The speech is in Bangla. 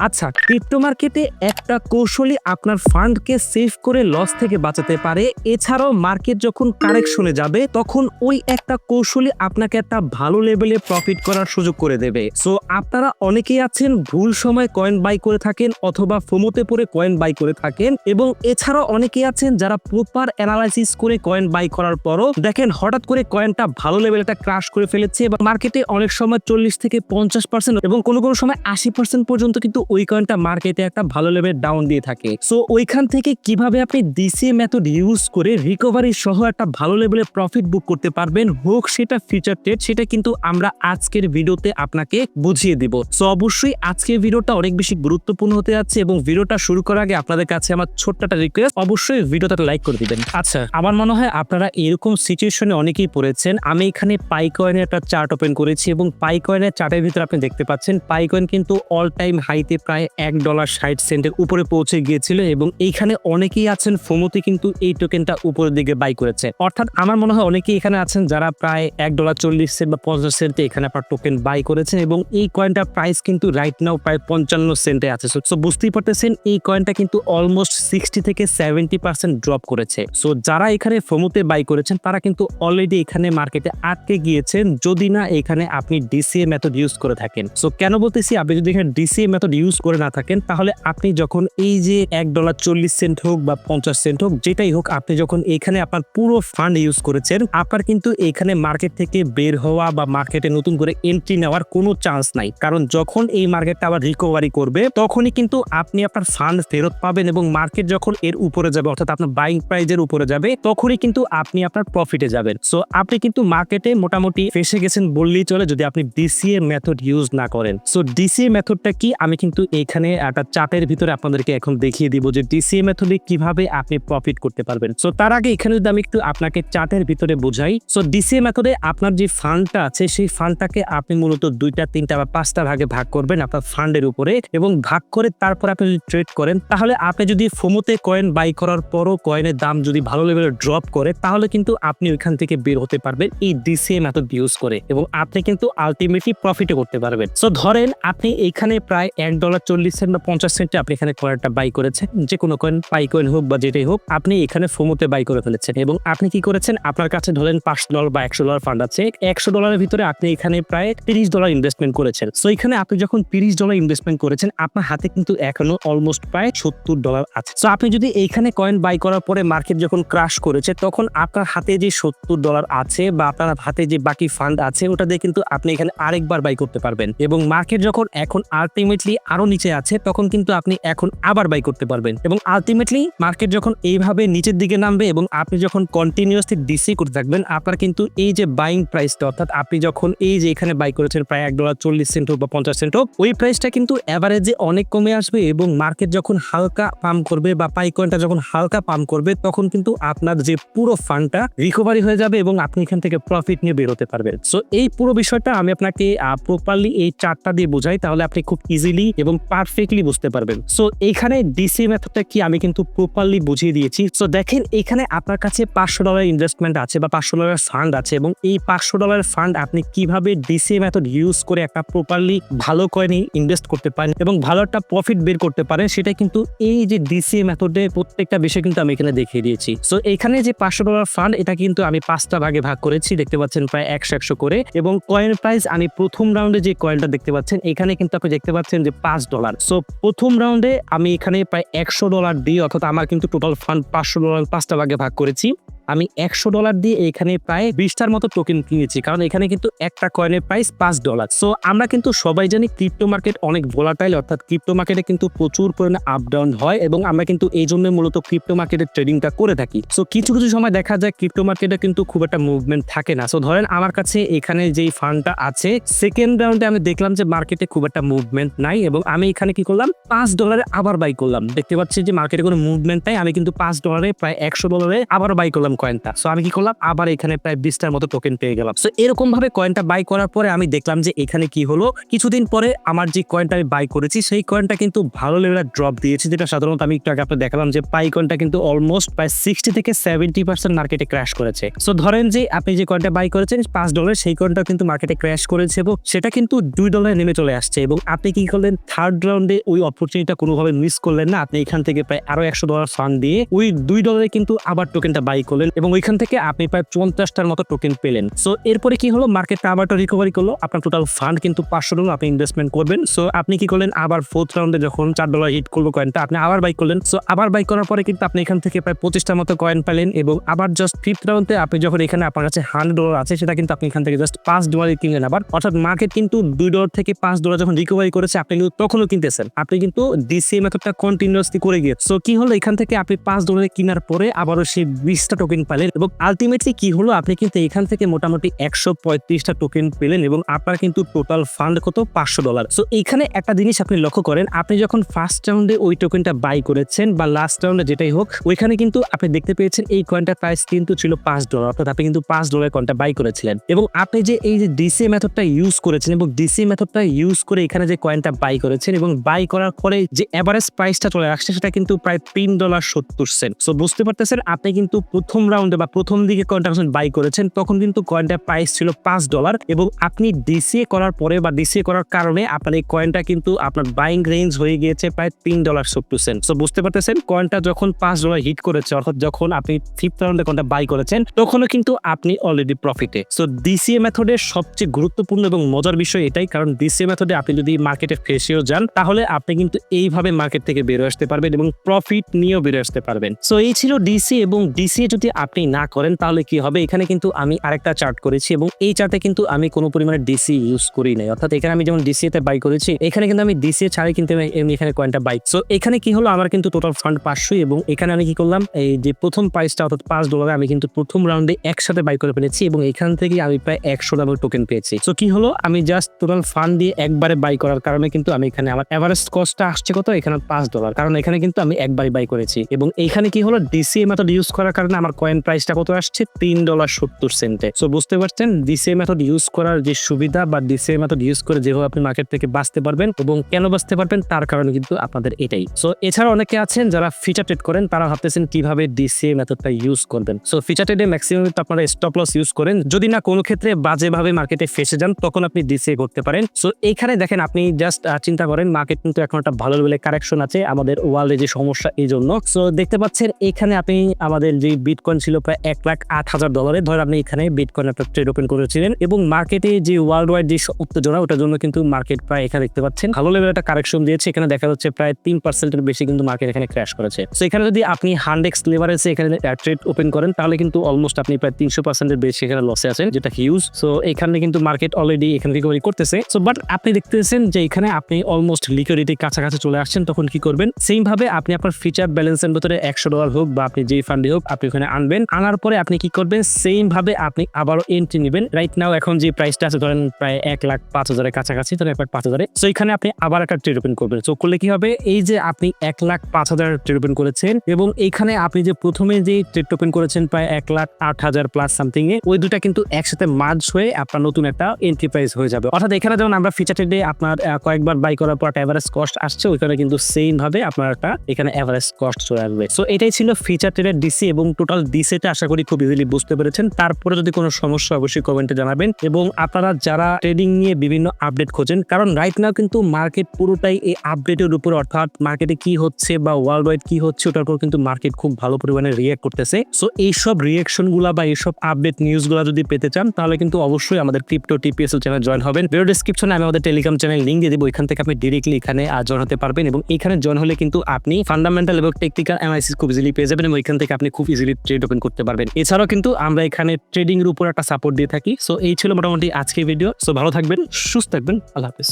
আচ্ছা ক্রিপ্টো মার্কেটে একটা কৌশলী আপনার ফান্ডকে সেভ করে লস থেকে বাঁচাতে পারে। এছাড়াও মার্কেট যখন কারেকশনে যাবে, তখন ওই একটা কৌশলী আপনাকে একটা ভালো লেভেলে প্রফিট করার সুযোগ করে দেবে। সো আপনারা অনেকেই আছেন, ভুল সময় কয়েন বাই করে থাকেন অথবা ফোমোতে পরে কয়েন বাই করে থাকেন এবং এছাড়াও অনেকেই আছেন যারা প্রপার অ্যানালাইসিস করে কয়েন বাই করার পরও দেখেন হঠাৎ করে কয়েনটা ভালো লেভেলটা ক্রাশ করে ফেলেছে এবং মার্কেটে অনেক সময় চল্লিশ থেকে পঞ্চাশ পার্সেন্ট এবং কোনো কোনো সময় আশি পার্সেন্ট পর্যন্ত কিন্তু ওই কয়েনটা মার্কেটে একটা ভালো লেভেল ডাউন দিয়ে থাকে। সো ওইখান থেকে কীভাবে আপনি ডিসিএ মেথড ইউজ করে রিকভারি সহ একটা ভালো লেভেলে প্রফিট বুক করতে পারবেন হোক সেটা ফিউচার টেট সেটা কিন্তু আমরা আজকের ভিডিওতে আপনাকে বুঝিয়ে দিব। সো অবশ্যই আজকের ভিডিওটা অনেক বেশি গুরুত্বপূর্ণ হতে যাচ্ছে এবং ভিডিওটা শুরু করার আগে আপনাদের কাছে আমার ছোট্ট একটা রিকোয়েস্ট অবশ্যই ভিডিওটা লাইক করে দিবেন। আচ্ছা। আমার মনে হয় আপনারা এরকম সিচুয়েশনে অনেকেই পড়েছেন। আমি এখানে পাই কয়েনের একটা চার্ট ওপেন করেছি এবং পাই কয়েনের চার্টের ভিতরে আপনি দেখতে পাচ্ছেন পাই কয়েন কিন্তু অল টাইম হাইতে প্রায় এক ডলার ষাট সেন্টের উপরে পৌঁছে গিয়েছিল এবং এইখানে অনেকেই আছেন, ফোমোতে কিন্তু এই টোকেনটা উপরের দিকে বাই করেছে। অর্থাৎ আমার মনে হয় অনেকেই এখানে আছেন যারা প্রায় এক ডলার চল্লিশ সেন্ট বা পঞ্চাশ সেন্টে এখানে আপনার টোকেন বাই করেছেন এবং এই কয়েনটার প্রাইস কিন্তু রাইট নাও প্রায় পঞ্চান্ন সেন্টে আছে। সো বুঝতেই পারতেছেন, এই কয়েনটা কিন্তু অলমোস্ট সিক্সটি থেকে সেভেন্টি পার্সেন্ট ড্রপ করেছে। সো যারা এখানে ফোমোতে বাই করেছেন, তারা কিন্তু অলরেডি এখানে মার্কেটে আটকে গিয়েছেন, যদি না এখানে আপনি ডিসিএ মেথড ইউজ করে থাকেন। সো কেন বলতেছি, আপনি যদি এখানে ডিসিএ মেথড ইউজ করে না থাকেন, তাহলে আপনি যখন এই যে এক ডলার চল্লিশ সেন্ট হোক বা পঞ্চাশ সেন্ট হোক, যেটাই হোক, আপনি যখন এখানে আপনার পুরো ফান্ড ইউজ করেছেন, আপনার কিন্তু এখানে মার্কেট থেকে বের হওয়া বা মার্কেটে নতুন করে এন্ট্রি নেওয়ার কোনো চান্স নাই। কারণ যখন এই মার্কেটটা আবার রিকভারি করবে, তখনই কিন্তু আপনি আপনার ফান্ড ফেরত পাবেন এবং মার্কেট যখন এর উপরে যাবে, অর্থাৎ আপনার বাইং প্রাইজের উপরে যাবে, তখনই কিন্তু আপনি আপনার প্রফিটে যাবেন। সো আপনি কিন্তু মার্কেটে মোটামুটি ফেসে গেছেন বললেই চলে যদি আপনি ডিসিএ মেথড ইউজ না করেন। সো ডিসিএ মেথডটা কি? আমি কিন্তু এখানে একটা চার্টের ভিতরে আপনাদেরকে এখন দেখিয়ে দিব যে ডিসিএ মেথডে কীভাবে আপনি প্রফিট করতে পারবেন। সো তার আগে এখানে যদি আমি একটু আপনাকে চার্টের ভিতরে বোঝাই সো ডিসিএ মেথডে আপনার যে ফান্ডটা আছে, সেই ফান্ডটাকে আপনি মূলত দুইটা, তিনটা বা পাঁচটা ভাগে ভাগ করবেন আপনার ফান্ডের উপরে এবং ভাগ করে তারপর আপনি যদি ট্রেড করেন, তাহলে আপনি যদি ফোমোতে কয়েন বাই করার পরও কয়েনের দাম যদি ভালো লেভেলে ড্রপ করে, তাহলে কিন্তু আপনি ওইখান থেকে বের হতে পারবেন এই ডিসিএ মেথড ইউজ করে এবং আপনি কিন্তু আলটিমেটলি প্রফিটে করতে পারবেন। সো ধরেন আপনি এখানে প্রায় এক ডলার চল্লিশ সেন্ট বা পঞ্চাশ সেন্টে আপনি এখানে কয়েনটা বাই করেছেন। যে কোনো কয়েন পাই কয়েন হোক বা যেটাই হোক, আপনি এখানে ফোমোতে বাই করে ফেলেছেন। এবং আপনি কি করেছেন? আপনার কাছে ধরেন পাঁচশো ডলার বা একশো ডলার ফান্ড আছে। একশো ডলারের ভিতরে আপনি এখানে প্রায় তিরিশ ডলার ইনভেস্টমেন্ট করেছেন। সো এখানে আপনি যখন তিরিশ ডলার ইনভেস্টমেন্ট করেছেন, আপনার হাতে কিন্তু এখনও অলমোস্ট প্রায় সত্তর ডলার আছে। সো আপনি যদি এইখানে কয়েন বাই করার পরে মার্কেট যখন ক্রাশ করেছে, তখন আপনার হাতে যে সত্তর ডলার আছে বা আপনার হাতে যে বাকি ফান্ড আছে, ওটা দিয়ে কিন্তু আপনি এখানে আরেকবার বাই করতে পারবেন। এবং মার্কেট যখন এখন আলটিমেটলি আরও নিচে আছে, তখন কিন্তু আপনি এখন আবার বাই করতে পারবেন। এবং আলটিমেটলি মার্কেট যখন এইভাবে নিচের দিকে নামবে এবং আপনি যখন কন্টিনিউয়াসলি ডিসি করতে থাকবেন, আপনার কিন্তু এই যে বাইং প্রাইসটা অর্থাৎ আপনি যখন এই যে এখানে বাই করেছেন প্রায় এক ডলার চল্লিশ সেন্ট হোক বা পঞ্চাশ সেন্ট হোক, ওই প্রাইসটা কিন্তু অ্যাভারেজে অনেক কমে আসবে এবং মার্কেট যখন হালকা পাম্প করবে বা পাই কয়েনটা যখন হালকা পাম্প করবে, তখন কিন্তু আপনার যে পুরো ফান্ডটা রিকভারি হয়ে যাবে এবং আপনি এখান থেকে প্রফিট নিয়ে বের হতে পারবেন। সো এই পুরো বিষয়টা আমি আপনাকে প্রপারলি এই চারটা দিয়ে বোঝাই, তাহলে আপনি খুব ইজিলি এবং পারফেক্টলি বুঝতে পারবেন। সো এইখানে ডিসি মেথডটা কি আমি কিন্তু প্রপারলি বুঝিয়ে দিয়েছি। সো দেখেন এখানে আপনার কাছে পাঁচশো ডলার ইনভেস্টমেন্ট আছে বা পাঁচশো ডলার ফান্ড আছে এবং এই পাঁচশো ডলার ফান্ড আপনি কীভাবে ডিসি মেথড ইউজ করে একটা প্রপারলি ভালো কয়েনে ইনভেস্ট করতে পারেন এবং ভালো একটা প্রফিট বের করতে পারেন, সেটা কিন্তু এই যে ডিসি মেথডে প্রত্যেকটা বিষয় কিন্তু আমি এখানে দেখিয়ে দিয়েছি। সো এখানে যে পাঁচশো ডলার ফান্ড এটা কিন্তু আমি পাঁচটা ভাগে ভাগ করেছি, দেখতে পাচ্ছেন প্রায় একশো একশো করে এবং কয়েন প্রাইস আমি প্রথম রাউন্ডে যে কয়েনটা দেখতে পাচ্ছেন, এখানে কিন্তু আপনি দেখতে পাচ্ছেন যে পাঁচ ডলার সো প্রথম রাউন্ডে আমি এখানে প্রায় একশো ডলার দিই, অর্থাৎ আমার কিন্তু টোটাল ফান্ড পাঁচশো ডলার পাঁচটা ভাগে ভাগ করেছি। আমি একশো ডলার দিয়ে এখানে প্রায় বিশটার মতো টোকেন কিনেছি, কারণ এখানে কিন্তু একটা কয়েনের প্রাইস পাঁচ ডলার সো আমরা কিন্তু সবাই জানি ক্রিপ্টো মার্কেট অনেক ভোলাটাইল অর্থাৎ ক্রিপ্টো মার্কেটে কিন্তু প্রচুর পরিমাণে আপ ডাউন হয় এবং আমরা কিন্তু এই জন্য মূলত ক্রিপ্টো মার্কেটের ট্রেডিংটা করে থাকি। সো কিছু কিছু সময় দেখা যায় ক্রিপ্টো মার্কেটে কিন্তু খুব একটা মুভমেন্ট থাকে না। সো ধরেন আমার কাছে এখানে যেই ফান্ডটা আছে সেকেন্ড রাউন্ডে আমি দেখলাম যে মার্কেটে খুব একটা মুভমেন্ট নাই এবং আমি এখানে কি করলাম, পাঁচ ডলারে আবার বাই করলাম। দেখতে পাচ্ছি যে মার্কেটে কোনো মুভমেন্ট নাই, আমি কিন্তু পাঁচ ডলারে প্রায় একশো ডলারে আবার বাই করলাম। কয়েনটা সো আমি কি করলাম? আবার এখানে প্রায় বিশটার মতো টোকেন পেয়ে গেলাম। সো এরকম ভাবে কয়েনটা বাই করার পরে আমি দেখলাম যে এখানে কি হলো? কিছুদিন পরে আমার যে কয়েনটা আমি বাই করেছি, সেই কয়েনটা কিন্তু ভালো লেভেলের ড্রপ দিয়েছে, যেটা সাধারণত আমি একটু আগে আপনার দেখালাম যে পাই কয়েনটা কিন্তু অলমোস্ট প্রায় সিক্সটি থেকে সেভেন্টি পার্সেন্ট মার্কেটে ক্র্যাশ করেছে। সো ধরেন যে আপনি যে কয়েনটা বাই করেছেন, পাঁচ ডলার সেই কয়েনটা কিন্তু মার্কেটে ক্র্যাশ করেছে এবং সেটা কিন্তু দুই ডলারে নেমে চলে আসছে এবং আপনি কি করলেন? থার্ড রাউন্ডে ওই অপরচুনিটিটা কোনোভাবে মিস করলেন না। আপনি এখান থেকে প্রায় আরও একশো ডলার ফান্ড দিয়ে ওই দুই ডলারে কিন্তু আবার টোকেনটা বাই করলেন। এবং ওইখান থেকে আপনি প্রায় পঞ্চাশটার মতো টোকেন পেলেন। সো এরপরে কি হলো? মার্কেটটা আবার রিকভারি করল। আপনার টোটাল ফান্ড কিন্তু পাঁচশো ডলার আপনি ইনভেস্টমেন্ট করবেন। সো আপনি কি করলেন? আবার ফোর্থ রাউন্ডে যখন চার ডলার হিট করল কয়েনটা আপনি আবার বাই করলেন। সো আবার বাই করার পরে কিন্তু আপনি এখান থেকে প্রায় পঁচিশটার মতো কয়েন পেলেন এবং আবার জাস্ট ফিফথ রাউন্ডে আপনি যখন এখানে আপনার কাছে হান্ড্রেড ডলার আছে, সেটা কিন্তু আপনি এখান থেকে জাস্ট পাঁচ ডলারে কিনলেন আবার। অর্থাৎ মার্কেট কিন্তু দুই ডলার থেকে পাঁচ ডলার যখন রিকভারি করেছে, আপনি কিন্তু তখনও কিনতেছেন। আপনি কিন্তু ডিসিএ মেথডটা কন্টিনিউসলি করে গিয়ে সো কি হলো? এখান থেকে আপনি পাঁচ ডলারে কেনার পরে আবারও সেই বিশটা টোকেন পেলেন এবং আলটিমেটলি কি হলো? আপনি কিন্তু এখান থেকে মোটামুটি একশো পঁয়ত্রিশটা টোকেন পেলেন এবং আপনার কিন্তু টোটাল ফান্ড কত? পাঁচশো ডলার সো এখানে একটা জিনিস আপনি লক্ষ্য করেন, আপনি যখন ফার্স্ট রাউন্ডে ওই টোকেনটা বাই করেছেন বা লাস্ট রাউন্ডে যেটাই হোক, ওইখানে কিন্তু আপনি দেখতে পেয়েছেন এই কয়েনটার প্রাইস কিন্তু ছিল পাঁচ ডলার অর্থাৎ আপনি কিন্তু পাঁচ ডলার কয়েনটা বাই করেছিলেন। এবং আপনি যে এই যে ডিসিএ মেথডটা ইউজ করেছেন এবং ডিসিএ মেথডটা ইউজ করে এখানে যে কয়েনটা বাই করেছেন এবং বাই করার পরে যে এভারেজ প্রাইসটা চলে আসছে, সেটা কিন্তু প্রায় তিন ডলার সত্তর সেন্ট সো বুঝতে পারতেছেন, আপনি কিন্তু প্রথম রাউন্ডে বা প্রথম দিকে কয়েনটা বাই করেছেন, তখন কিন্তু কয়েনটার প্রাইস ছিল পাঁচ ডলার এবং আপনি ডিসিএ করার পরে বা ডিসিএ করার কারণে আপনার এই কয়েনটা কিন্তু আপনার বাইং রেঞ্জ হয়ে গিয়েছে প্রায় তিন ডলার সত্তর সেন্ট সো বুঝতে পারতেছেন? কয়েনটা যখন পাঁচ ডলার হিট করেছে, অর্থাৎ যখন আপনি ফিফথ রাউন্ডে কয়েনটা বাই করেছেন, তখনও কিন্তু আপনি অলরেডি প্রফিটে সো ডিসিএ মেথডের সবচেয়ে গুরুত্বপূর্ণ এবং মজার বিষয় এটাই, কারণ ডিসিএ মেথডে আপনি যদি মার্কেটে ফেসেও যান, তাহলে আপনি কিন্তু এইভাবে মার্কেট থেকে বেরো আসতে পারবেন এবং প্রফিট নিয়েও বেরো আসতে পারবেন। সো এই ছিল ডিসি এবং ডিসি যদি আপনি না করেন, তাহলে কি হবে? এখানে কিন্তু আমি আরেকটা চার্ট করেছি এবং এই চার্টে কিন্তু আমি কোনো পরিমাণে ডিসি ইউজ করি নাই। অর্থাৎ এখানে আমি যেমন ডিসি তে বাই করেছি, এখানে কিন্তু আমি ডিসি ছাড়াই কিন্তু আমি এখানে কয়েনটা বাই সো এখানে কি হলো? আমার কিন্তু টোটাল ফান্ড পাঁচশো এবং এখানে আমি কি করলাম? এই যে প্রথম প্রাইসটা অর্থাৎ পাঁচ ডলারে আমি কিন্তু প্রথম রাউন্ডে একসাথে বাই করে ফেলেছি এবং এখান থেকে আমি প্রায় একশো ডাবল টোকেন পেয়েছি। সো কি হলো? আমি জাস্ট টোটাল ফান্ড দিয়ে একবারে বাই করার কারণে কিন্তু আমি এখানে আমার এভারেজ কস্টটা আসছে কত? এখানে পাঁচ ডলার কারণ এখানে কিন্তু আমি একবারই বাই করেছি এবং এখানে কি হলো? ডিসিএ মেথড ইউজ করার কারণে আমার কয়েন প্রাইসটা কত আসছে? তিন ডলার সত্তর সেন্টে সো বুঝতে পারছেন? ডিসিএ মেথড ইউজ করার যে সুবিধা বা ডিসিএ মেথড ইউজ করে যেভাবে আপনি মার্কেট থেকে বাঁচতে পারবেন এবং কেন বাঁচতে পারবেন, তার কারণে কিন্তু আপনাদের এটাই। সো এছাড়া অনেকে আছেন যারা ফিচার ট্রেড করেন, তারা ভাবতেছেন কীভাবে ডিসিএ মেথডটা ইউজ করবেন। সো ফিচার ট্রেডে ম্যাক্সিমাম আপনারা স্টপ লস ইউজ করেন। যদি না কোনো ক্ষেত্রে বাজেভাবে মার্কেটে ফেসে যান, তখন আপনি ডিসিএ করতে পারেন। সো এইখানে দেখেন আপনি জাস্ট চিন্তা করেন মার্কেট কিন্তু এখন একটা ভালো লেভেলে কারেকশন আছে আমাদের ওয়ার্ল্ডে যে সমস্যা এই জন্য সো দেখতে পাচ্ছেন, এখানে আপনি আমাদের যে বিটকয়েন ছিল প্রায় এক লাখ আট হাজার ডলারে ধর আপনি এখানে বিটকয়েন একটা ট্রেড ওপেন করেছিলেন এবং মার্কেটে যে ওয়ার্ল্ড ওয়াইড যে উত্তেজনা, ওটার জন্য কিন্তু মার্কেট প্রায় এখানে দেখতে পাচ্ছেন। ভালো লেভেল একটা কারেকশন দিয়েছে। এখানে দেখা যাচ্ছে প্রায় তিন পার্সেন্টের বেশি কিন্তু মার্কেট এখানে ক্র্যাশ করেছে। সো এখানে যদি আপনি হান্ড্রেক্স লেভারেজে এখানে ট্রেড ওপেন করেন, তাহলে কিন্তু অলমোস্ট আপনি প্রায় তিনশো পার্সেন্টের বেশি এখানে লসে আছেন, যেটা হিউজ সো এখানে কিন্তু মার্কেট অলরেডি এখানে রিকভারি করতেছে। সো বাট আপনি দেখতেছেন যে এখানে আপনি অলমোস্ট লিকুইডিটি কাছাকাছি চলে আসছেন, তখন কি করবেন? সেম ভাবে আপনি আপনার ফিচার ব্যালেন্সের ভিতরে একশো ডলার হোক বা আপনি যেই ফান্ডে হোক, আপনি ওখানে আনবেন, আনার পরে আপনি কি করবেন সেম ভাবে আপনি আবারও এন্ট্রি নেবেন। রাইট নাও এখন যে প্রাইসটা আছে, ধরেন প্রায় এক লাখ পাঁচ হাজারের কাছাকাছি, ধরেন এক লাখ পাঁচ হাজারে। সো এখানে আপনি আবার একটা ট্রেড ওপেন করবেন। সো করলে কি হবে? এই যে আপনি এক লাখ পাঁচ হাজার ট্রেড ওপেন করেছেন এবং এইখানে আপনি যে প্রথমে যে ট্রেড ওপেন করেছেন প্রায় এক লাখ আট হাজার প্লাস সামথিং এ, ওই দুটা কিন্তু একসাথে মার্জ হয়ে আপনার নতুন একটা এন্ট্রি প্রাইস হয়ে যাবে। অর্থাৎ এখানে যেমন আমরা ফিচার ট্রেডে আপনার কয়েকবার বাই করার পর এভারেজ কস্ট আসছে, ওইখানে কিন্তু সেম ভাবে আপনার একটা এখানে এভারেজ কস্ট চলে আসবে। সো এটাই ছিল ফিচার ট্রেডের ডিসি এবং টোটাল ডিসিটা আশা করি খুব ইজিলি বুঝতে পেরেছেন। তারপরে যদি কোনো সমস্যা অবশ্যই কমেন্টে জানাবেন। এবং আপনারা যারা ট্রেডিং নিয়ে বিভিন্ন আপডেট খোঁজেন, কারণ রাইট নাও কিন্তু মার্কেট পুরোটাই এই আপডেটের উপর, অর্থাৎ মার্কেটে কি হচ্ছে বা ওয়ার্ল্ড ওয়াইড কি হচ্ছে, ওটার উপর কিন্তু মার্কেট খুব ভালো পরিমাণে রিয়েক্ট করতেছে। সো এইসব রিয়েকশনগুলা বা এইসব আপডেট নিউজগুলা যদি পেতে চান, তাহলে কিন্তু অবশ্যই আমাদের ক্রিপ্টো টিপিএসএল চ্যানেল জয়েন হবেন। ভিডিও ডিসক্রিপশনে আমি আমাদের টেলিগ্রাম চ্যানেল লিঙ্ক দিয়ে দেবো, ওইখান থেকে আপনি ডিরেক্টলি এখানে জয়েন হতে পারবেন। এবং এখানে জয়েন হলে কিন্তু আপনি ফান্ডামেন্টাল এবং টেকনিক্যাল অ্যানালাইসিস খুব ইজিলি পেয়ে যাবেন এবং এখান থেকে আপনি খুব ইজিলি ট্রেড ওপেন করতে পারবেন। এছাড়াও কিন্তু আমরা এখানে ট্রেডিং এর উপর একটা সাপোর্ট দিয়ে থাকি। সো এই ছিল মোটামুটি আজকের ভিডিও সো ভালো থাকবেন, সুস্থ থাকবেন। আল্লাহ হাফিজ।